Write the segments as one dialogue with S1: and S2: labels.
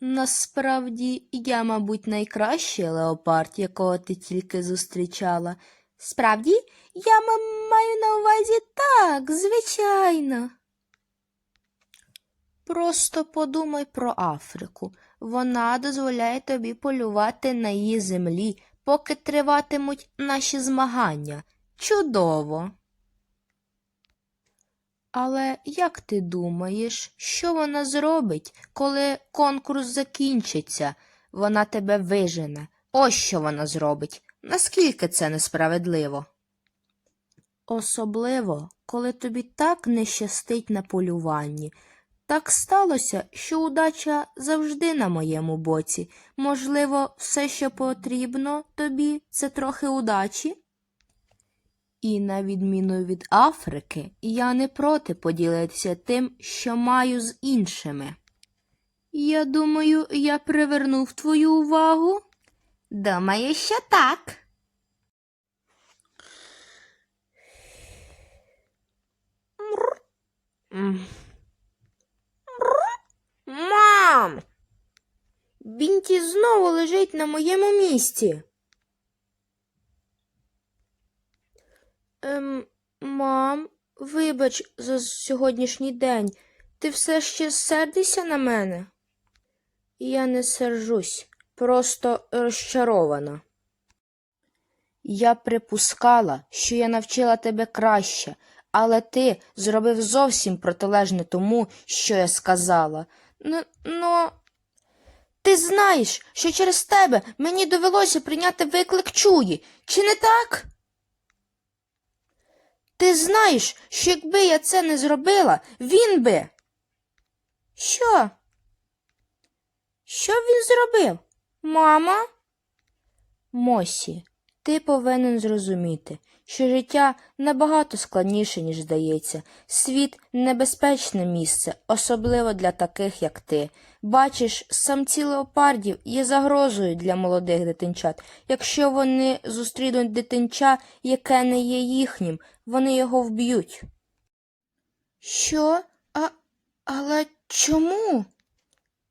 S1: Насправді, я, мабуть, найкращий леопард, якого ти тільки зустрічала. Справді, я маю на увазі так, звичайно. Просто подумай про Африку. Вона дозволяє тобі полювати на її землі, поки триватимуть наші змагання. Чудово. Але як ти думаєш, що вона зробить, коли конкурс закінчиться? Вона тебе вижене. Ось що вона зробить. Наскільки це несправедливо? Особливо, коли тобі так не щастить на полюванні. Так сталося, що удача завжди на моєму боці. Можливо, все, що потрібно тобі, це трохи удачі? І на відміну від Африки, я не проти поділитися тим, що маю з іншими. Я думаю, я привернув твою увагу. Думаю, що так. Мам! Бінті знову лежить на моєму місці. Ем, мам, вибач за сьогоднішній день. Ти все ще сердишся на мене? Я не сержусь, просто розчарована. Я припускала, що я навчила тебе краще, але ти зробив зовсім протилежне тому, що я сказала. Ну, ти знаєш, що через тебе мені довелося прийняти виклик чуї, чи не так? Ти знаєш, що якби я це не зробила, він би. Що? Що він зробив? Мама? Мосі, ти повинен зрозуміти, що життя набагато складніше, ніж здається. Світ небезпечне місце, особливо для таких, як ти. Бачиш, самці леопардів є загрозою для молодих дитинчат. Якщо вони зустрінуть дитинча, яке не є їхнім, вони його вб'ють. Що? А, але чому?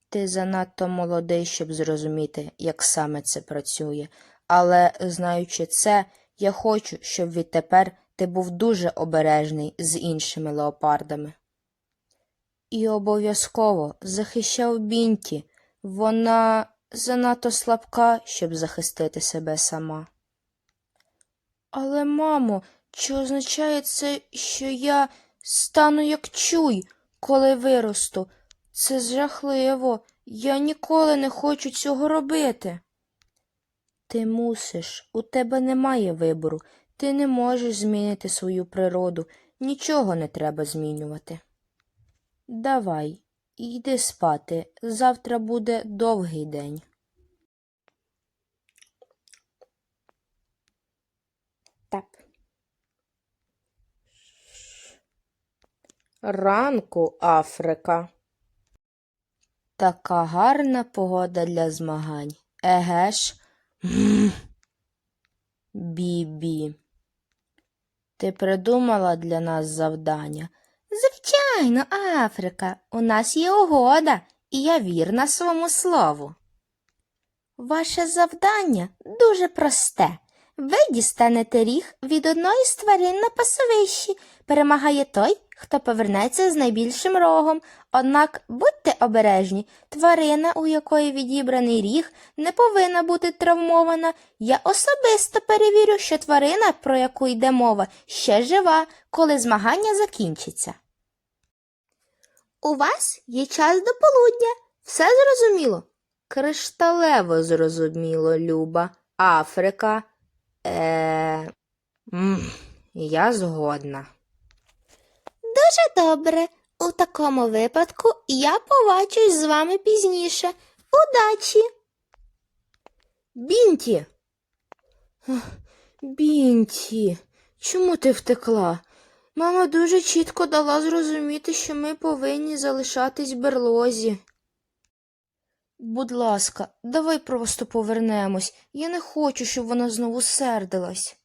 S1: Ти занадто молодий, щоб зрозуміти, як саме це працює. Але, знаючи це, я хочу, щоб відтепер ти був дуже обережний з іншими леопардами. І обов'язково захищав Бінті. Вона занадто слабка, щоб захистити себе сама. Але, мамо, чи означає це, що я стану як чуй, коли виросту? Це жахливо. Я ніколи не хочу цього робити. Ти мусиш, у тебе немає вибору. Ти не можеш змінити свою природу, нічого не треба змінювати. Давай, йди спати. Завтра буде довгий день. Ранку, Африка. Така гарна погода для змагань. Еге ж. Бібі. Ти придумала для нас завдання? Звичайно, Африка. У нас є угода, і я вірна своєму слову. Ваше завдання дуже просте. Ви дістанете ріг від одної з тварин на пасовищі. Перемагає той, хто повернеться з найбільшим рогом. Однак будьте обережні, тварина, у якої відібраний ріг, не повинна бути травмована. Я особисто перевірю, що тварина, про яку йде мова, ще жива, коли змагання закінчиться. У вас є час до полудня. Все зрозуміло? Кришталево зрозуміло, Люба. Африка. Е... м, Я згодна. Дуже добре. У такому випадку я побачусь з вами пізніше. Удачі. Бінті. Бінті, чому ти втекла? Мама дуже чітко дала зрозуміти, що ми повинні залишатись в берлозі. Будь ласка, давай просто повернемось. Я не хочу, щоб вона знову сердилась.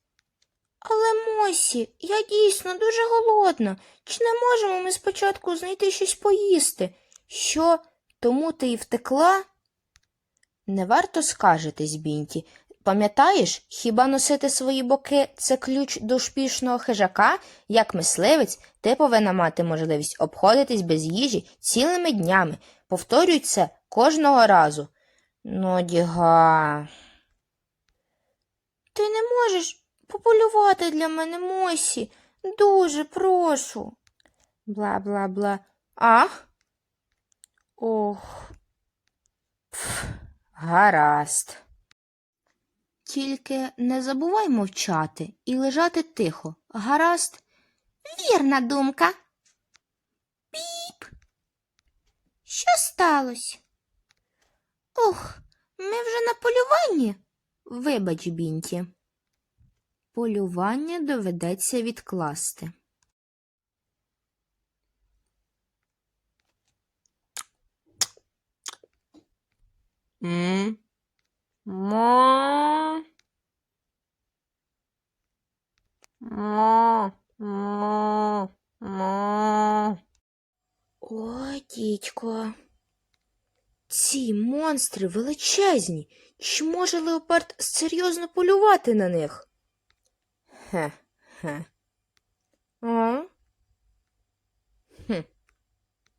S1: Але, Мосі, я дійсно дуже голодна. Чи не можемо ми спочатку знайти щось поїсти? Що, тому ти і втекла? Не варто скаржитись, Бінті. Пам'ятаєш, хіба носити свої боки це ключ до успішного хижака? Як мисливець, ти повинна мати можливість обходитись без їжі цілими днями. Повторюй це кожного разу. Ну, діга. Ти не можеш пополювати для мене, Мосі. Дуже прошу. Бла бла бла. Ах? Ох. Пф, гаразд. Тільки не забувай мовчати і лежати тихо. Гаразд? Вірна думка. Піп. Що сталося? Ох, ми вже на полюванні. Вибач, Бінті. Полювання доведеться відкласти. М? Мо. Мо. Мо. Мо. О, дідько. Ці монстри величезні. Чи може леопард серйозно полювати на них? Хе, хе. Хм.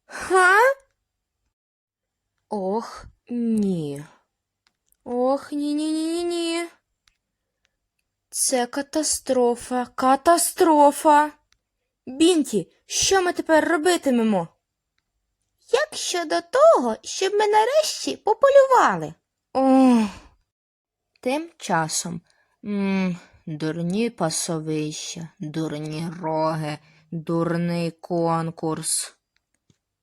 S1: Ха? Ох, ні. Ох, ні-ні-ні-ні-ні. Це катастрофа, катастрофа. Бінті, що ми тепер робитимемо? Як щодо того, щоб ми нарешті пополювали? Ох. Тим часом. м дурні пасовища, дурні роги, дурний конкурс.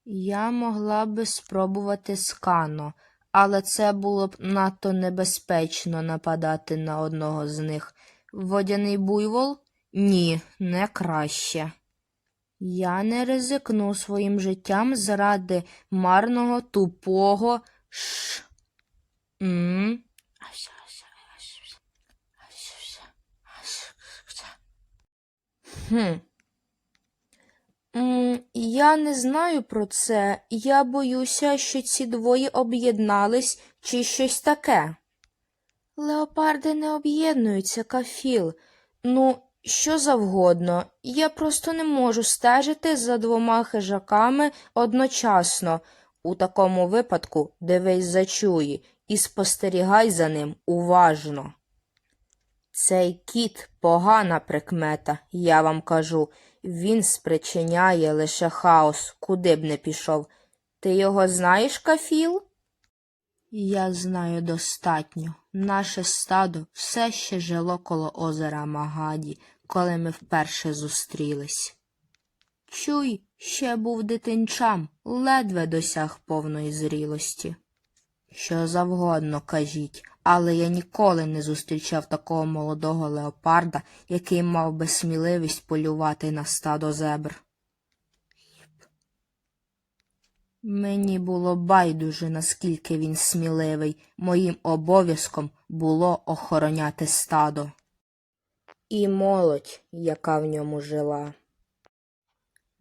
S1: Я могла би спробувати скано, але це було б надто небезпечно нападати на одного з них. Водяний буйвол? Ні, не краще. Я не ризикну своїм життям заради марного, тупого ш. М? Хм. Я не знаю про це. Я боюся, що ці двоє об'єднались чи щось таке. Леопарди не об'єднуються, кафіл. Ну, що завгодно. Я просто не можу стежити за двома хижаками одночасно. У такому випадку дивись зачуї і спостерігай за ним уважно. Цей кіт погана прикмета, я вам кажу. Він спричиняє лише хаос, куди б не пішов. Ти його знаєш, Кафіл? Я знаю достатньо. Наше стадо все ще жило коло озера Магаді, коли ми вперше зустрілись. Чуй, ще був дитинчам, ледве досяг повної зрілості. Що завгодно кажіть, але я ніколи не зустрічав такого молодого леопарда, який мав би сміливість полювати на стадо зебр. Мені було байдуже, наскільки він сміливий, моїм обов'язком було охороняти стадо. І молодь, яка в ньому жила.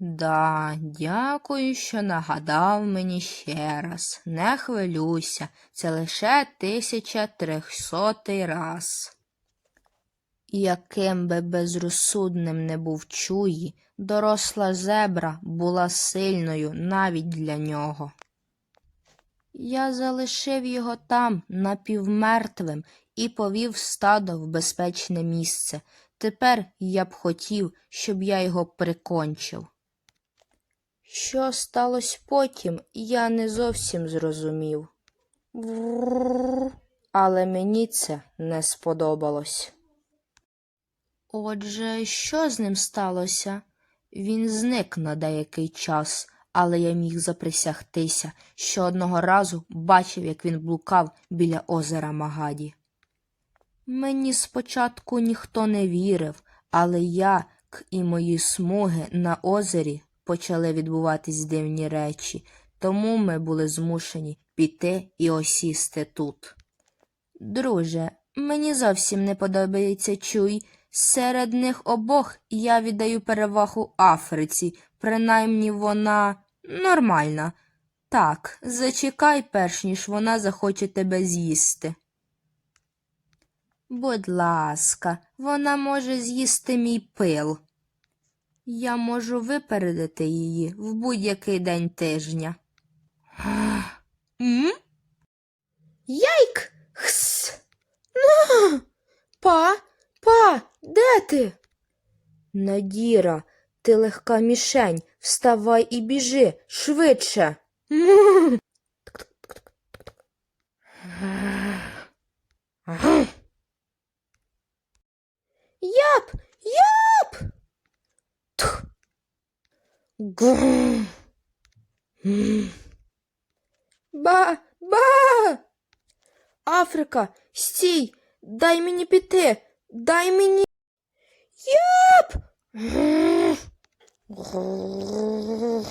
S1: Да, дякую, що нагадав мені ще раз. Не хвилюйся, це лише тисяча трьохсотий раз. Яким би безрозсудним не був чуї, доросла зебра була сильною навіть для нього. Я залишив його там напівмертвим і повів стадо в безпечне місце. Тепер я б хотів, щоб я його прикончив. Що сталося потім, я не зовсім зрозумів. Але мені це не сподобалось. Отже, що з ним сталося? Він зник на деякий час, але я міг заприсягтися, що одного разу бачив, як він блукав біля озера Магаді. Мені спочатку ніхто не вірив, але як і мої смуги на озері почали відбуватись дивні речі, тому ми були змушені піти і осісти тут. Друже, мені зовсім не подобається чуй. Серед них обох я віддаю перевагу Африці, принаймні вона нормальна. Так, зачекай, перш ніж вона захоче тебе з'їсти. Будь ласка, вона може з'їсти мій пил. Я можу випередити її в будь-який день тижня. М? Яйк! Хс! На! Па, па, де ти? Надіра, ти легка мішень. Вставай і біжи швидше. Яп, яп. Гм. М. Ба, ба. Африка, стій, дай мені піти, дай мені. Яп. Гм. Гм.